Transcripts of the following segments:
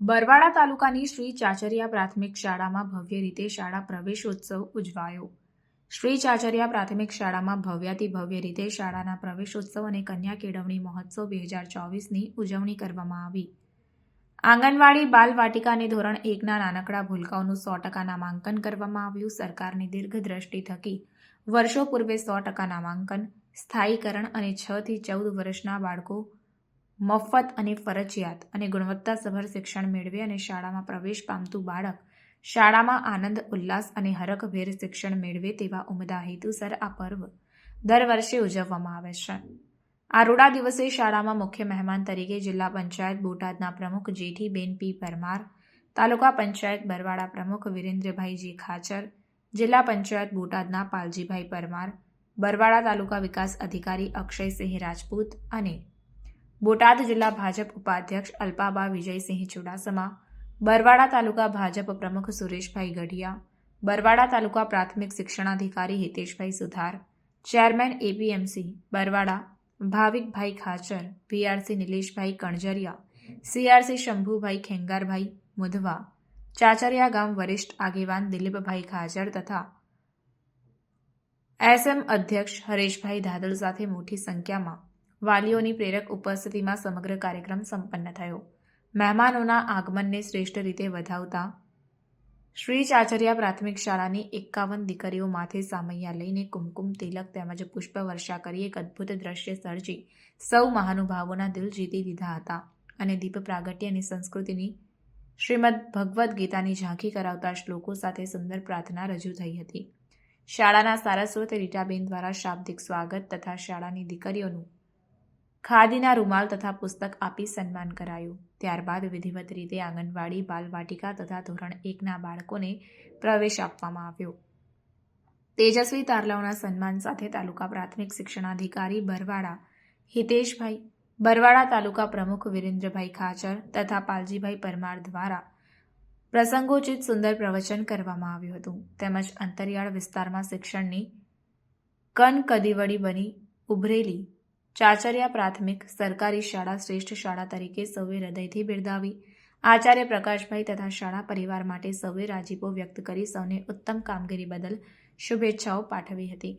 બરવાડા તાલુકાની શ્રી ચાચરિયા પ્રાથમિક શાળામાં ભવ્ય રીતે શાળા પ્રવેશોત્સવ ઉજવાયો. શ્રી ચાચરિયા પ્રાથમિક શાળામાં ભવ્યાતિ ભવ્ય રીતે શાળાના પ્રવેશોત્સવ અને કન્યા કેળવણી મહોત્સવ બે હજાર ચોવીસની ઉજવણી કરવામાં આવી. આંગણવાડી બાલવાટિકા અને ધોરણ એકના નાનકડા ભૂલકાઓનું સો ટકા નામાંકન કરવામાં આવ્યું. સરકારની દીર્ઘદ્રષ્ટિ થકી વર્ષો પૂર્વે સો ટકા નામાંકન, સ્થાયીકરણ અને છ થી ચૌદ વર્ષના બાળકો મફત અને ફરજિયાત અને ગુણવત્તાસભર શિક્ષણ મેળવે અને શાળામાં પ્રવેશ પામતું બાળક શાળામાં આનંદ, ઉલ્લાસ અને હરખભેર શિક્ષણ મેળવે તેવા ઉમદા હેતુસર આ પર્વ દર વર્ષે ઉજવવામાં આવે છે. આરોડા દિવસે શાળામાં મુખ્ય મહેમાન તરીકે જિલ્લા પંચાયત બોટાદના પ્રમુખ જેઠીબેન પી પરમાર, તાલુકા પંચાયત બરવાડા પ્રમુખ વિરેન્દ્રભાઈ જી ખાચર, જિલ્લા પંચાયત બોટાદના પાલજીભાઈ પરમાર, બરવાડા તાલુકા વિકાસ અધિકારી અક્ષયસિંહ રાજપૂત અને બોટાદ જિલ્લા ભાજપ ઉપાધ્યક્ષ અલ્પાબા વિજયસિંહ ચુડાસમા બરવાડા તાલુકા ભાજપ પ્રમુખ સુરેશભાઈ ગઢિયા બરવાડા તાલુકા પ્રાથમિક શિક્ષણાધિકારી Hiteshbhai Suthar chairman APMC Barvada Bhavikbhai Khachar VRC Nileshbhai Kanjariya CRC Shambhubhai Khengarbhai Mudhva Chachariya ગામ વરિષ્ઠ આગેવાન દિલીપભાઈ ખાચર તથા એસએમ અધ્યક્ષ હરેશભાઈ ધાદલ સાથે મોટી સંખ્યામાં વાલીઓની પ્રેરક ઉપસ્થિતિમાં સમગ્ર કાર્યક્રમ સંપન્ન થયો. મહેમાનોના આગમનને શ્રેષ્ઠ રીતે વધાવતા શ્રી ચાચરિયા પ્રાથમિક શાળાની એકાવન દીકરીઓ માથે સામૈયા લઈને કુમકુમ તિલક તેમજ પુષ્પવર્ષા કરી એક અદ્ભુત દ્રશ્ય સર્જી સૌ મહાનુભાવોના દિલ જીતી લીધા હતા અને દીપ પ્રાગટ્ય અને સંસ્કૃતિની શ્રીમદ ભગવદ્ ગીતાની ઝાંખી કરાવતા શ્લોકો સાથે સુંદર પ્રાર્થના રજૂ થઈ હતી. શાળાના સારસ્વત રીટાબેન દ્વારા શાબ્દિક સ્વાગત તથા શાળાની દીકરીઓનું ખાદીના રૂમાલ તથા પુસ્તક આપી સન્માન કરાયું. ત્યારબાદ વિધિવત રીતે આંગણવાડી, બાલવાટિકા તથા ધોરણ એકના બાળકોને પ્રવેશ આપવામાં આવ્યો. તેજસ્વી તારલાઓના સન્માન સાથે તાલુકા પ્રાથમિક શિક્ષણાધિકારી બરવાડા હિતેશભાઈ બરવાડા તાલુકા પ્રમુખ વિરેન્દ્રભાઈ ખાચર તથા પાલજીભાઈ પરમાર દ્વારા પ્રસંગોચિત સુંદર પ્રવચન કરવામાં આવ્યું હતું. તેમજ અંતરિયાળ વિસ્તારમાં શિક્ષણની કનકદીવડી બની ઉભરેલી ચાચરિયા પ્રાથમિક સરકારી શાળા શ્રેષ્ઠ શાળા તરીકે સૌએ હૃદયથી બિરદાવી. આચાર્ય પ્રકાશભાઈ તથા શાળા પરિવાર માટે સૌએ રાજીપો વ્યક્ત કરી સૌને ઉત્તમ કામગીરી બદલ શુભેચ્છાઓ પાઠવી હતી.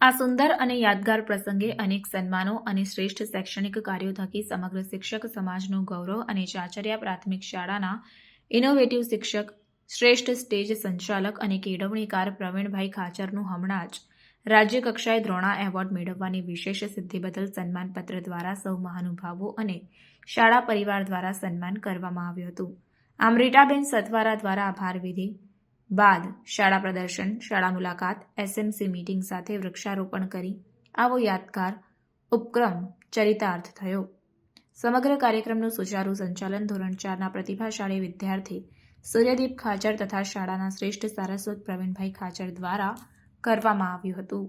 આ સુંદર અને યાદગાર પ્રસંગે અનેક સન્માનો અને શ્રેષ્ઠ શૈક્ષણિક કાર્યો થકી સમગ્ર શિક્ષક સમાજનું ગૌરવ અને ચાચરિયા પ્રાથમિક શાળાના ઇનોવેટિવ શિક્ષક, શ્રેષ્ઠ સ્ટેજ સંચાલક અને કેળવણીકાર પ્રવીણભાઈ ખાચરનું હમણાં જ રાજ્ય કક્ષાએ દ્રોણા એવોર્ડ મેળવવાની વિશેષ સિદ્ધિ બદલ સન્માનપત્ર દ્વારા સૌ મહાનુભાવો અને શાળા પરિવાર દ્વારા સન્માન કરવામાં આવ્યું હતું. આમ રીટાબેન સથવારા દ્વારા આભાર વિધિ બાદ શાળા પ્રદર્શન, શાળા મુલાકાત, એસએમસી મીટિંગ સાથે વૃક્ષારોપણ કરી આવો યાદગાર ઉપક્રમ ચરિતાર્થ થયો. સમગ્ર કાર્યક્રમનું સુચારુ સંચાલન ધોરણ ચારના પ્રતિભાશાળી વિદ્યાર્થી સૂર્યદીપ ખાચર તથા શાળાના શ્રેષ્ઠ સારસ્વત પ્રવીણભાઈ ખાચર દ્વારા કરવામાં આવ્યું હતું.